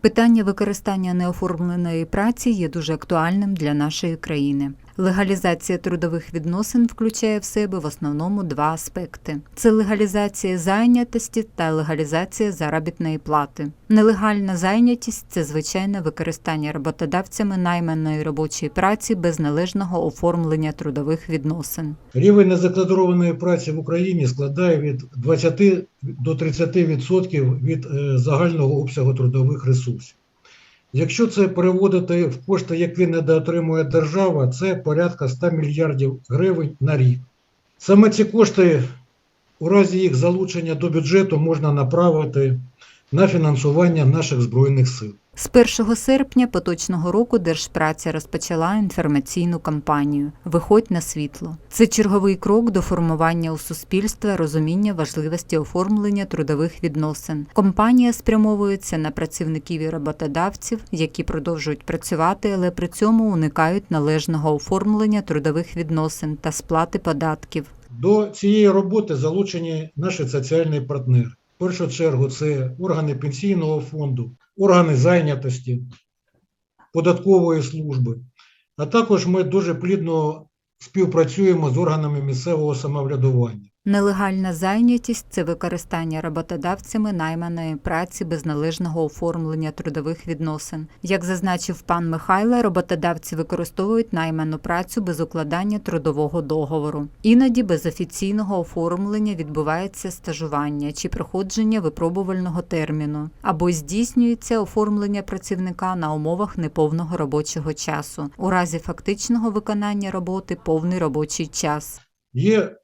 Питання використання неоформленої праці є дуже актуальним для нашої країни. Легалізація трудових відносин включає в себе в основному два аспекти: це легалізація зайнятості та легалізація заробітної плати. Нелегальна зайнятість це звичайне використання роботодавцями найманої робочої праці без належного оформлення трудових відносин. Рівень незадекларованої праці в Україні складає від 20 до 30% від е, загального обсягу трудових ресурсів. Якщо це переводити в кошти, які недоотримує держава, це порядка 100 мільярдів гривень на рік. Саме ці кошти, у разі їх залучення до бюджету, можна направити на фінансування наших збройних сил. З 1 серпня поточного року Держпраця розпочала інформаційну кампанію Виходь на світло. Це черговий крок до формування у суспільства розуміння важливості оформлення трудових відносин. Компанія спрямовується на працівників і роботодавців, які продовжують працювати, але при цьому уникають належного оформлення трудових відносин та сплати податків. До цієї роботи залучені наші соціальні партнери. В першу чергу це органи пенсійного фонду, органи зайнятості, податкової служби. А також ми дуже плідно співпрацюємо з органами місцевого самоврядування. Нелегальна зайнятість це використання роботодавцями найманої праці без належного оформлення трудових відносин. Як зазначив пан Михайло, роботодавці використовують найману працю без укладання трудового договору. Іноді без офіційного оформлення відбувається стажування чи проходження випробувального терміну, або здійснюється оформлення працівника на умовах неповного робочого часу. У разі фактичного виконання роботи повний робочий час. Є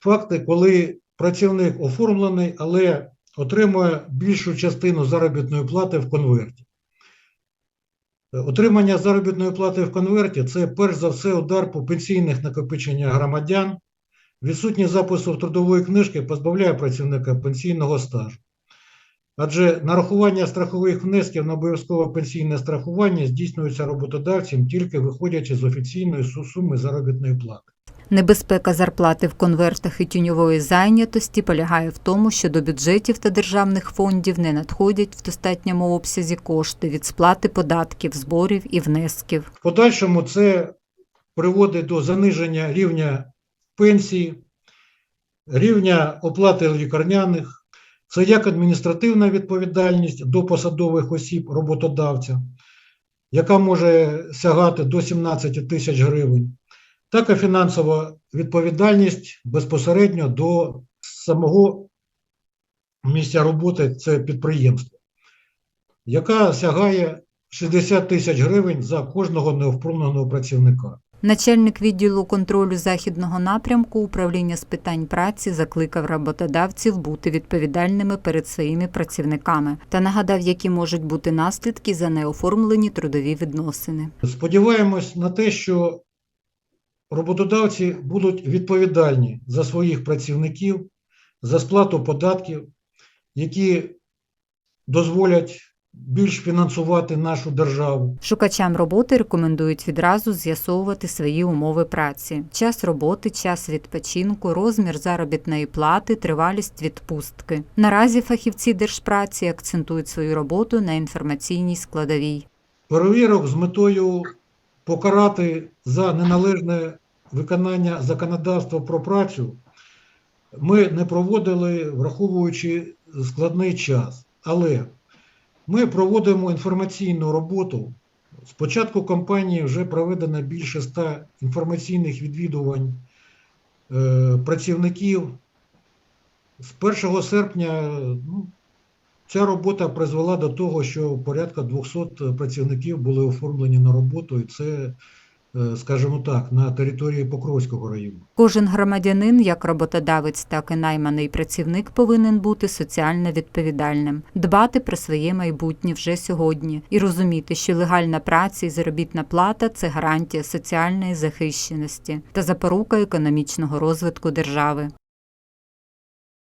факти, коли працівник оформлений, але отримує більшу частину заробітної плати в конверті. Отримання заробітної плати в конверті це перш за все удар по пенсійних накопиченнях громадян. Відсутність запису в трудової книжки позбавляє працівника пенсійного стажу. Адже нарахування страхових внесків на обов'язкове пенсійне страхування здійснюється роботодавцем тільки виходячи з офіційної суми заробітної плати. Небезпека зарплати в конвертах і тіньової зайнятості полягає в тому, що до бюджетів та державних фондів не надходять в достатньому обсязі кошти від сплати податків, зборів і внесків. В подальшому це приводить до заниження рівня пенсії, рівня оплати лікарняних. Це як адміністративна відповідальність до посадових осіб роботодавця, яка може сягати до 17 тисяч гривень, так і фінансова відповідальність безпосередньо до самого місця роботи це підприємство, яка сягає 60 тисяч гривень за кожного неоформленого працівника. Начальник відділу контролю західного напрямку управління з питань праці закликав роботодавців бути відповідальними перед своїми працівниками та нагадав, які можуть бути наслідки за неоформлені трудові відносини. Сподіваємось на те, що роботодавці будуть відповідальні за своїх працівників, за сплату податків, які дозволять більш фінансувати нашу державу. Шукачам роботи рекомендують відразу з'ясовувати свої умови праці: час роботи, час відпочинку, розмір заробітної плати, тривалість відпустки. Наразі фахівці держпраці акцентують свою роботу на інформаційній складовій. Перевірок з метою покарати за неналежне виконання законодавства про працю ми не проводили, враховуючи складний час. Але ми проводимо інформаційну роботу. З початку кампанії вже проведено більше ста інформаційних відвідувань е, працівників. З 1 серпня ну, Ця робота призвела до того, що порядка 200 працівників були оформлені на роботу, і це, е, скажімо так, на території Покровського району. Кожен громадянин, як роботодавець, так і найманий працівник, повинен бути соціально відповідальним, дбати про своє майбутнє вже сьогодні і розуміти, що легальна праця і заробітна плата це гарантія соціальної захищеності та запорука економічного розвитку держави.